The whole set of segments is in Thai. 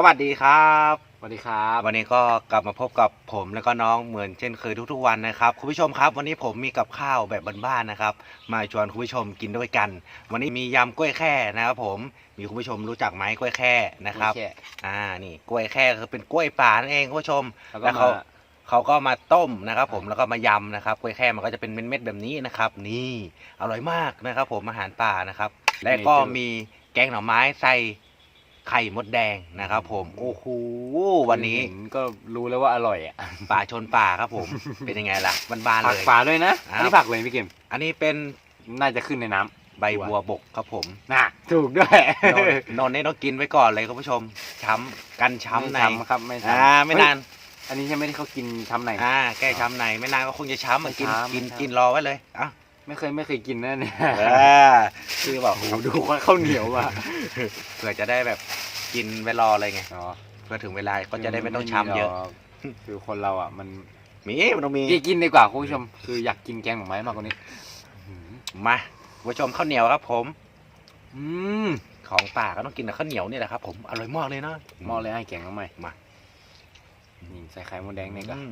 สวัสดีครับสวัสดีครับ วันนี้ก็กลับมาพบกับผมแล้วก็น้องเหมือนเช่นเคยทุกๆวันนะครับคุณผู้ชมครับ วันนี้ผมมีกับข้าวแบบบ้านๆนะครับ มาชวนคุณผู้ชมกินด้วยกัน วันนี้มียำกล้วยแค่นะครับ ผมมีคุณผู้ชมรู้จักไหมกล้วยแค่นะครับแค่ อ่านี่กล้วยแค่คือเป็นกล้วยป่านั่นเองคุณผู้ชมแล้วก็แล้วเขามา เขาก็มาต้มนะครับ ผมแล้วก็มายำนะครับกล้วยแค่มันก็จะเป็นเม็ดๆแบบนี้นะครับ นี่อร่อยมากนะครับ ผมอาหารป่านะครับ และก็มีแกงหน่อไม้ใส่ ไข่มดแดงนะครับ ผมโอ้โหวันนี้เห็ก็รู้แล้วว่าอร่อยอะป่าชนป่าครับผม เป็นยังไงล่ะบ้านๆผักเลยปลาด้วยนะครับอันนี้ผักเลยพี่เกมอันนี้เป็นน่าจะขึ้นในน้ำใบบัวบกครับผมน่ะถูกด้วยนนนนท์นี่ต้องกินไว้ก่อนเลยคุณผู้ชมช้ำกันช้ำในไม่ครับไม่อ่าช้ำไม่นานเฮ้ยอันนี้ใช่ไหมที่เขากินช้ำใน อ่าแก้ช้ำในไม่นานก็คงจะช้ำมันกินช้ำกินช้ำ กินรอไว้เลยอะ ไม่เคยไม่เคยกินนะเนี่ยอ่าคือบอกโอ้โหดูว่าข้าวเหนียวว่ะเผื่อจะได้แบบกินไว้รอเลยไงอ๋อเพื่อถึงเวลาก็จะได้ไม่ต้องช้ำเยอะหรกคือคนเราอะ มันมีมันต้องมีกินกินดีกว่าคุณผู้ชม คืออยากกินแกงหน่อไม้มากกว่านี้อื้อหือมาคุณผู้ชมข้าวเหนียวครับ ผม อืมของป่าก็ต้องกินกับข้าวเหนียวนี่แหละครับผมอร่อยมากเลยเนาะหมอเลยให้แกงหน่อไม้มานี่ใส่ไข่มดแดงเนี่ยก็อืม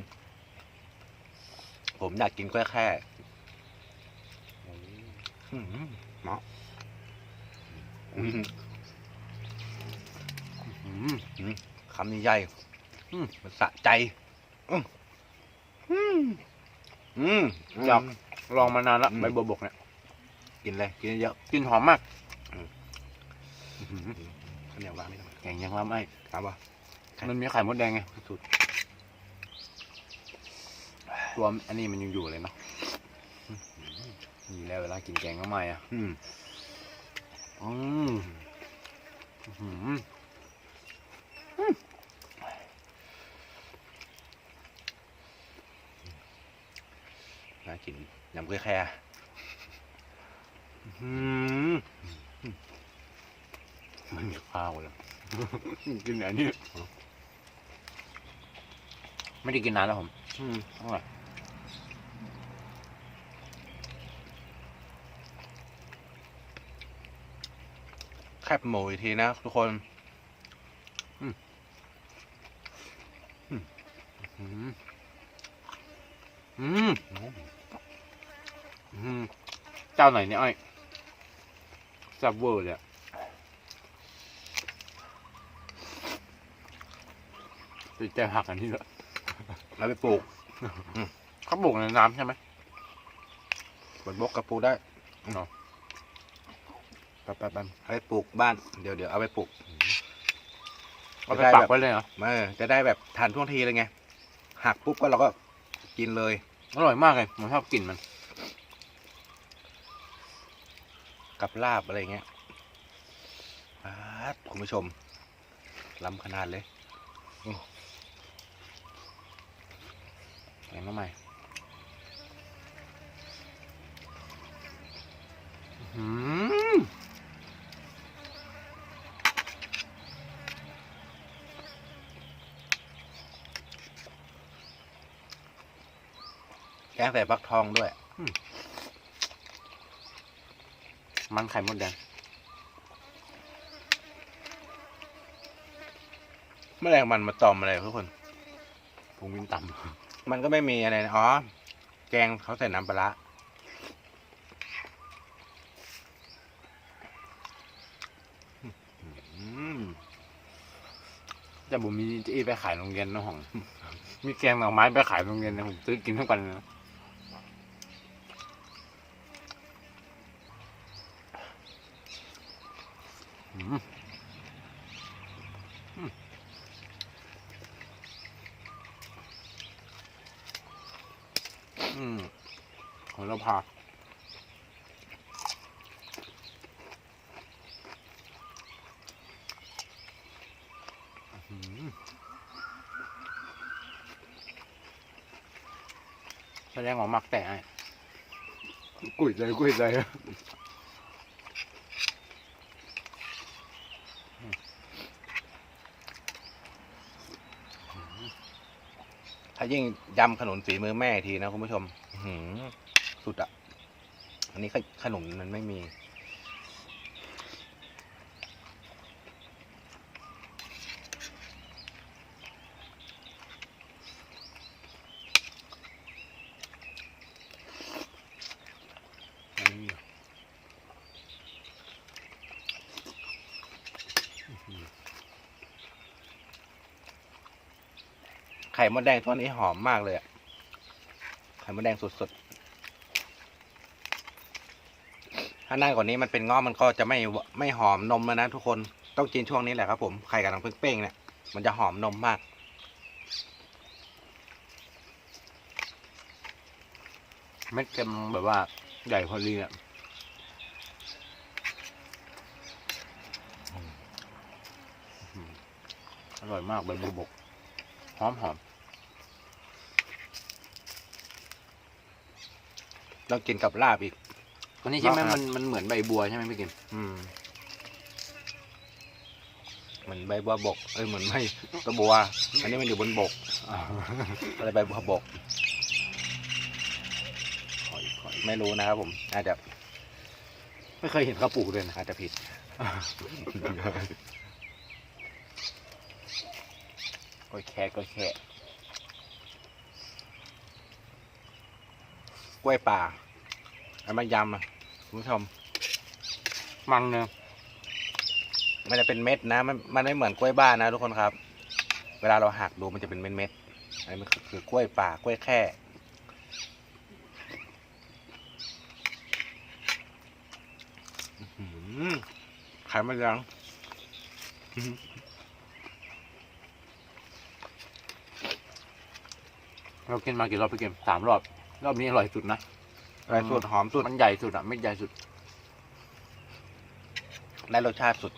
ผมอยากกินกล้วยแค่อืม เหมาะอืมอืมคำนี้ใหญ่อืมมันสะใจอืมอืมอืมอยากลองมานานแล้วอืมใบบัวบกเนี่ย กินเลย กินเยอะกลินหอมมากอืมอื้อหือข้าวเหนียววางนี่ทำไมแกงยังล้ำไอ้ถามว่าครับมันมีไข่มดแดงไงสุดรวมอันนี้มันยังอยู่เลยเนาะอื้อหือ นี่แล้วเวลากินแกงก็ไม่อะ อืมอืมอื้อหือน่ากินยำกล้วยแค่อืมมันมีข้าวเลยกินอันนี้ ไม่ได้กินนานแล้วผม อืมอร่อย แคบหมูอีกทีนะทุกคนอืมอืมอืมเจ้าไหนเนี่ยไอ้แซับเวอร์เลยอะติดใจหักอันนี้เลยเราไปปลูกเขาปลูกในน้ำใช่ไหมบนบกกับปลูกได้เนาะ แป๊บแป๊บแป๊บเอาไปปลูกบ้านเดี๋ยวเดี๋ยวเอาไปปลูกเอาไปจะด้ปักแบบไว้เลยเหรอเออจะได้แบบทานท่วงทีเลยไงหักปุ๊บก็เราก็กินเลยอร่อยมากเลยผมชอบกลิ่นมัน กับลาบอะไรเงี้ยป๊าดคุณผู้ชมล้ำขนาดเลยแกงน้ำใหม่อืม แกงใส่ฟักทองด้วย มันไข่มดแดงแมลงมันมาตอมอะไรทุกคนพุงวินต่มันก็ไม่มีอะไรนะอ๋อ แกงเขาใส่น้ำปลาร้าอืมำแต่ผมมีที่ไปขายโรงเรียนนะของ มีแกงหน่อไม้ไปขายโรงเรียนนะผมซื้อกินทุกวันเลยนะอืมอืมอืมโหระ พาอืมแสดงว่ามักแต่ไอ้กุยเลยกุยเลยถ้ายิ่งยำขนุนฝีมือแม่อีกทีนะคุณผู้ชมอื้อหือุดอะ อันนี้ขนมมันไม่มีไข่มดแดงตัวนี้หอมมากเลยอะไข่มดแดงสดๆ ถ้านั่นกว่านี้มันเป็นง้อมันก็จะไม่ไม่หอมนมแล้วนะทุกคนต้องกินช่วงนี้แหละครับผมไข่กำลังเป้งๆเนี่ยมันจะหอมนมมาก เม็ดเต็มแบบว่าใหญ่พอดีอะอืมอร่อยมากใบบัวบกหอมหอมต้องกินกับลาบอีก อันนี้ใช่ไหมครับมันมันเหมือนใบบัวใช่ไหมพี่กิมอืมเหมือนใบบัวบก เอ้ยเหมือนใบตะบัว อันนี้มันอยู่บนบกอะไรใบบัวบกขอยขอยไม่รู้นะครับผม อาจจะ ไม่เคยเห็นเขาปลูกเลยนะอาจจะผิดก็แค่ก็แค่กล้วยป่าเอามายำอะ คุณผู้ชม มันเนอะมันจะเป็นเม็ดนะ มันมันไม่เหมือนกล้วยบ้านนะทุกคนครับ เวลาเราหักดูมันจะเป็นเม็ดเม็ดๆอันนี้มันคือคือกล้วยป่ากล้วยแค่อื้อหือไข่มันยังเรากินมากี่รอบพี่กิมสามรอบ รอบนี้อร่อยสุดนะ อะไรสุดหอมสุดมันใหญ่สุดอะไม่ใหญ่สุดได้รสชาติสุด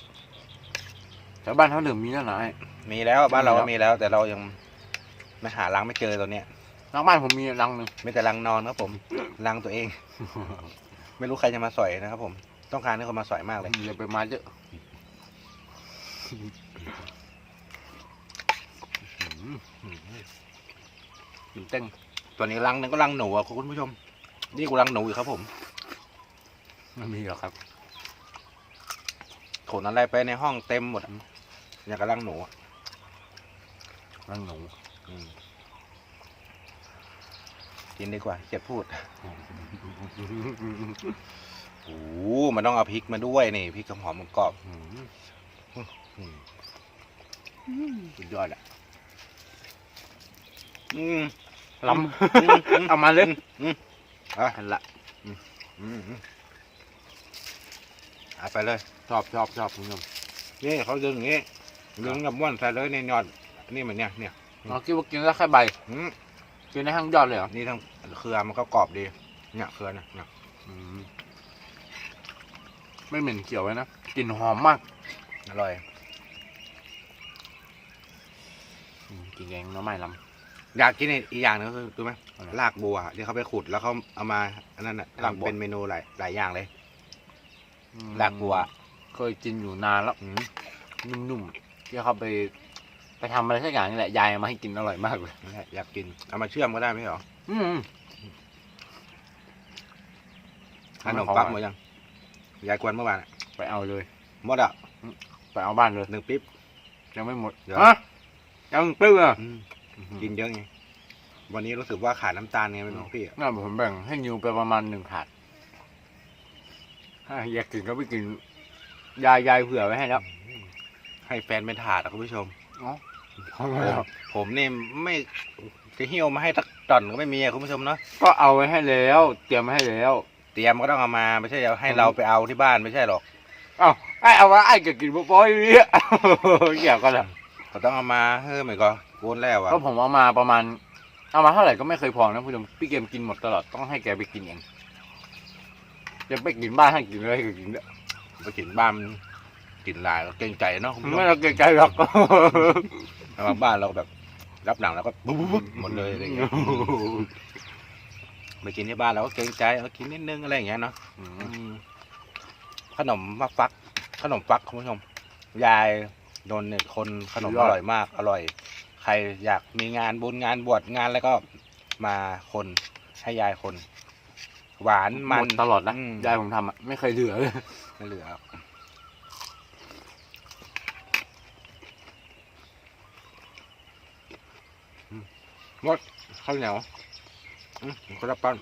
แต่บ้านเขาเดิมมีแล้วนะไอ้มีแล้วบ้านเราก็มีมีแล้วแล้ว แต่เรายังไม่หารังไม่เจอตัวเนี้ยหลังบ้านผมมีรังหนึ่งมีแต่รังนอนครับผมรังตัวเอง ไม่รู้ใครจะมาสอยนะครับ ผม ต้องการให้คนมาสอยมากเลยอย่าไปมาเยอะกินเต้งตัวนี้รังหนึงก็รังหนูอะคุณผู้ชม นี่กูรังหนูอีกครับผมไม่มีหรอกครับขนอะไรไปในห้องเต็มหมดอะอย่างกับรังหนูอะรังหนูอืมกินดีกว่าเจ็บพูดโอ้โหมันต้องเอาพริกมาด้วยนี่พริกหอมๆกรอบๆอืมสุดยอดอะอืมล้อืมำเอามาเลย อะอันละอืมอืมเอาไปเลยชอบชอบชอบคุณผู้ชมนี่เขาดึงอย่างนี้ดึงกับม้วนใส่เลยในยอดนี่เหมือนเนี่ยเนี่ยเราคิดว่ากินได้แค่ใบอืมกินได้ทั้งยอดเลยเหรอนี่ทั้งเครือมันก็กรอบดี เนี่ยเครือเนี่ยเนี่ยอืมไม่เหม็นเขียวเลยนะกลิ่นหอมมาก อร่อยอืมกินแกงหน้ำไม้ล อยากกินอีกอย่างหนึงก็คือรู้ไหมอะไรรากบัวที่เขาไปขุดแล้วเขาเอามาอันนั้นน่ะรากบัวทำเป็นเมนูหลายหลายอย่างเลยำอืมรากบัวเคยกินอยู่นานแล้ว อืมนุ่มๆที่เขาไป ไปทำอะไรสักอย่างนี่แหละยายเอามาให้กินอร่อยมากเลยนั่นแหละอยากกินเอามาเชื่อมก็ได้ไหมเหรออืม ขนมปังหมดยังยายกวนเมื่อวานอะไปเอาเลย หมดอะไปเอาบ้านเลยหนึ่งปิ๊บ ยังไม่หมดเดี๋ยว ฮะยังปลื้มอะอืม กินเยอะไงวันนี้รู้สึกว่าขาดน้ำตาลไงไม่รู้พี่อะน่าผมแบ่งให้นิวไปประมาณหนึ่งถาดถ้าอยากกินก็ไปกิน ยายยายเผื่อไว้ให้แล้วให้แฟนเป็นถาดอะคุณผู้ชมอ๋อผมผมนี่ไม่จะหิ้วมาให้สักตอนก็ไม่มีอะคุณผู้ชมเนาะก็เอาไว้ให้แล้ว เตรียมไว้ให้แล้ว เตรียมก็ต้องเอามาไม่ใช่เอาให้เราไปเอาที่บ้านไม่ใช่หรอก เอ้าไอ้เอาว่าไอ้ก็กินบ่ปอยนี่เกี่ยวกันเหรอ เขาต้องเอามาเฮ้ยเหมือนก็โกนแล้วอะก็ผมเอามาประมาณ เอามาเท่าไหร่ก็ไม่เคยพอนะคุณผู้ชมพี่เกมกินหมดตลอดต้องให้แกไปกินเองจะไปกินบ้านให้กินเลยก็กินด้วยไปกินบ้านกินหลายเราเกรงใจเนาะคุณผู้ชไม่มเราเกรงใจหรอกเอามาบ้านเราแบบ รับหลังแล้วก็ปุ๊บปุ๊บปุ๊บหมดเลยอะไรอย่างเงี้ยไปกินที่บ้านเราก็เกรงใจเอากินนิดนึงอะไรอย่างเงี้ยเนาะอืมอืมขนมมาฟัก ขนมฟักคุณผู้ชมยาย โดนเนี่ยคนขนมอร่อยมาก อร่อย ใครอยากมีงานบุญงานบวชงานแล้วก็มาคนให้ยายคน หวานมันหดตลอดนะมยายผมทำอะไม่เคยเหลือเลยไม่เหลือหรอกอืมหมดข้าวเหนียวอืมก็จะปั้น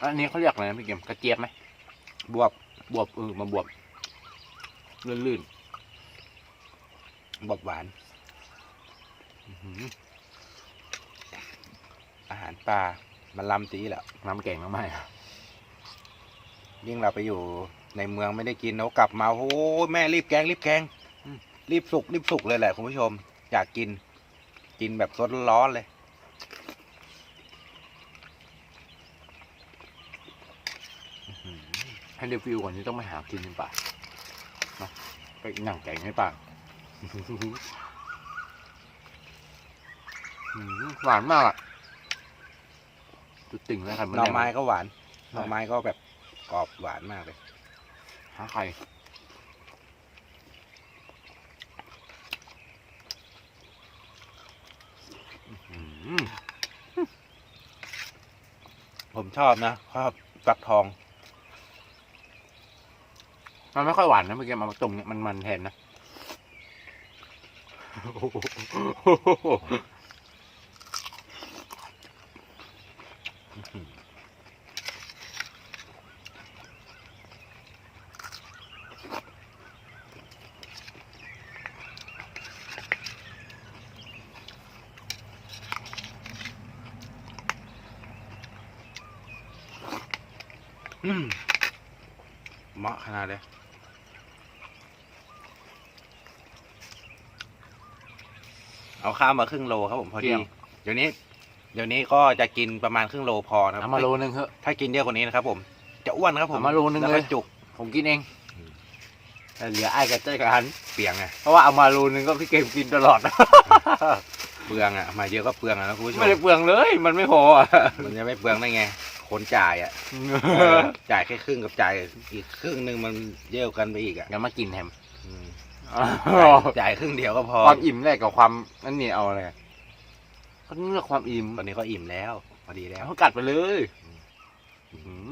อันนี้เขาเรียกอะไรนะพี่เกมกระเจี๊ยบไหม บวบบวบเออมาบวบลื่นบอบหวานอาหารปลา มันลำตีแหละน้ำแกงน้ำไหมอะยิ่งเราไปอยู่ในเมืองไม่ได้กินเรากลับมาโอ้แม่รีบแกงรีบแกงรีบสุกรีบสุกเลยแหละคุณผู้ชม อยากกิน กินแบบสดร้อนเลย ให้รีวิวก่อนนี้ต้องไปหากินในป่าเนาะไปหนังแกงให้ป่าอื้อหือหวานมากอะจุดติ่งเลยครับหน่อไม้ก็หวานหน่อไม้ก็แบบกรอบหวานมากเลยหาไข่อื้อหือผมชอบนะชอบฟักทอง มันไม่ค่อยหวานนะเมื่อกี้มันมาต้มเนี่ยมันมันแทนนะอืมเหมาะขนาดเลย เอาข้าวมาครึ่งโลครับผมพอเที่ดียงเดี๋ยวนี้ เดี๋ยวนี้ก็จะกินประมาณครึ่งโลพอนะครัเอาบมาโลนึงเถอะ ถ้ากินเยอะกว่านี้นะครับ ผม จะอ้วนครับผมเอามาโลนึงแล้วเลก็ยจุกผมกินเองอืมแต่เหลือไอ้กับเจ้ยกับหันเปลืองไงเพราะว่าเอามาโลนึงก็พี่เกมกินตลอด เปลืองอะมาเยอะก็เปลืองอะนะคุณผู้ชมไม่ได้เปลืองเลย มันไม่พออะมันจะไม่เปลืองได้ไงคนจ่ายอะเออจ่ายแค่ครึ่งกับจ่ายอีกครึ่งหนึ่งมันเยอะกันไปอีกอะงั้นมากินแฮมอืม จ่ายจ่ายครึ่งเดียวก็พอความอิ่มแรกกับความนั่นนี่เอาอะไรก็เลือกความอิ่มตอนนี้ก็อิ่มแล้วพอดีแล้วเขากัดไปเลยอื้อหือ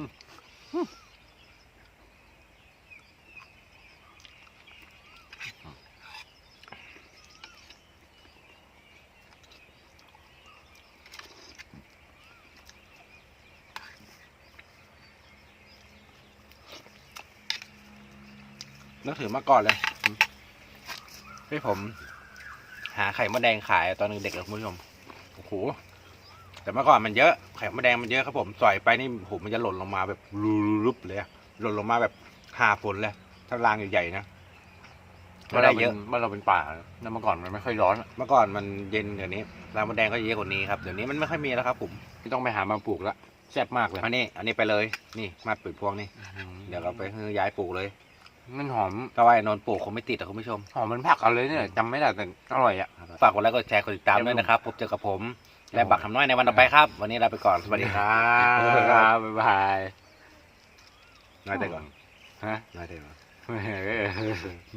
นึกถึงเมื่อก่อนเลย ที่ผม หาไข่มดแดงขายตอนเด็กๆเลยคุณผู้ชมโอ้โหแต่เมื่อก่อนมันเยอะไข่มดแดงมันเยอะครับผมสอยไปนี่โอ้โหมันจะหล่นลงมาแบบรุบๆเลยอะหล่นลงมาแบบหาฝนเลยถ้ารางใหญ่ๆนะบ้าไม่นได้เราเยเยอะอะบ้านเราเป็นป่าแล้วเมื่อก่อนมันไม่ค่อยร้อนอะเมื่อก่อนมันเย็นเดี๋ยวนี้รางมดแดงก็เยอะกว่านี้ครับเดี๋ยวนี้มันไม่ค่อยมีแล้วครับผมไม่ต้องไปหามาปลูกละแซ่บมากเลยอันนี้ อันนี้ไปเลย นี่มาปลูกพวงนี่ เดี๋ยวเราไปให้ย้ายปลูกเลย มันหอมก็ว่าไอ้นนท์ปลูกคงไม่ติดอะคุณผู้ชม หอมมันผักเอาเลยเนี่ยจำไม่ได้แต่อร่อยอะ ฝากกดไลค์กดแชร์กดติดตามด้วยนะครับพบเจอกับผม และบักคำน้อยในวันต่อไปครับ วันนี้ลาไปก่อน สวัสดีครัครับ บบ๊ายบายน้อยแต่ก่อนฮะน้อยแต่ก่อนเฮ้ย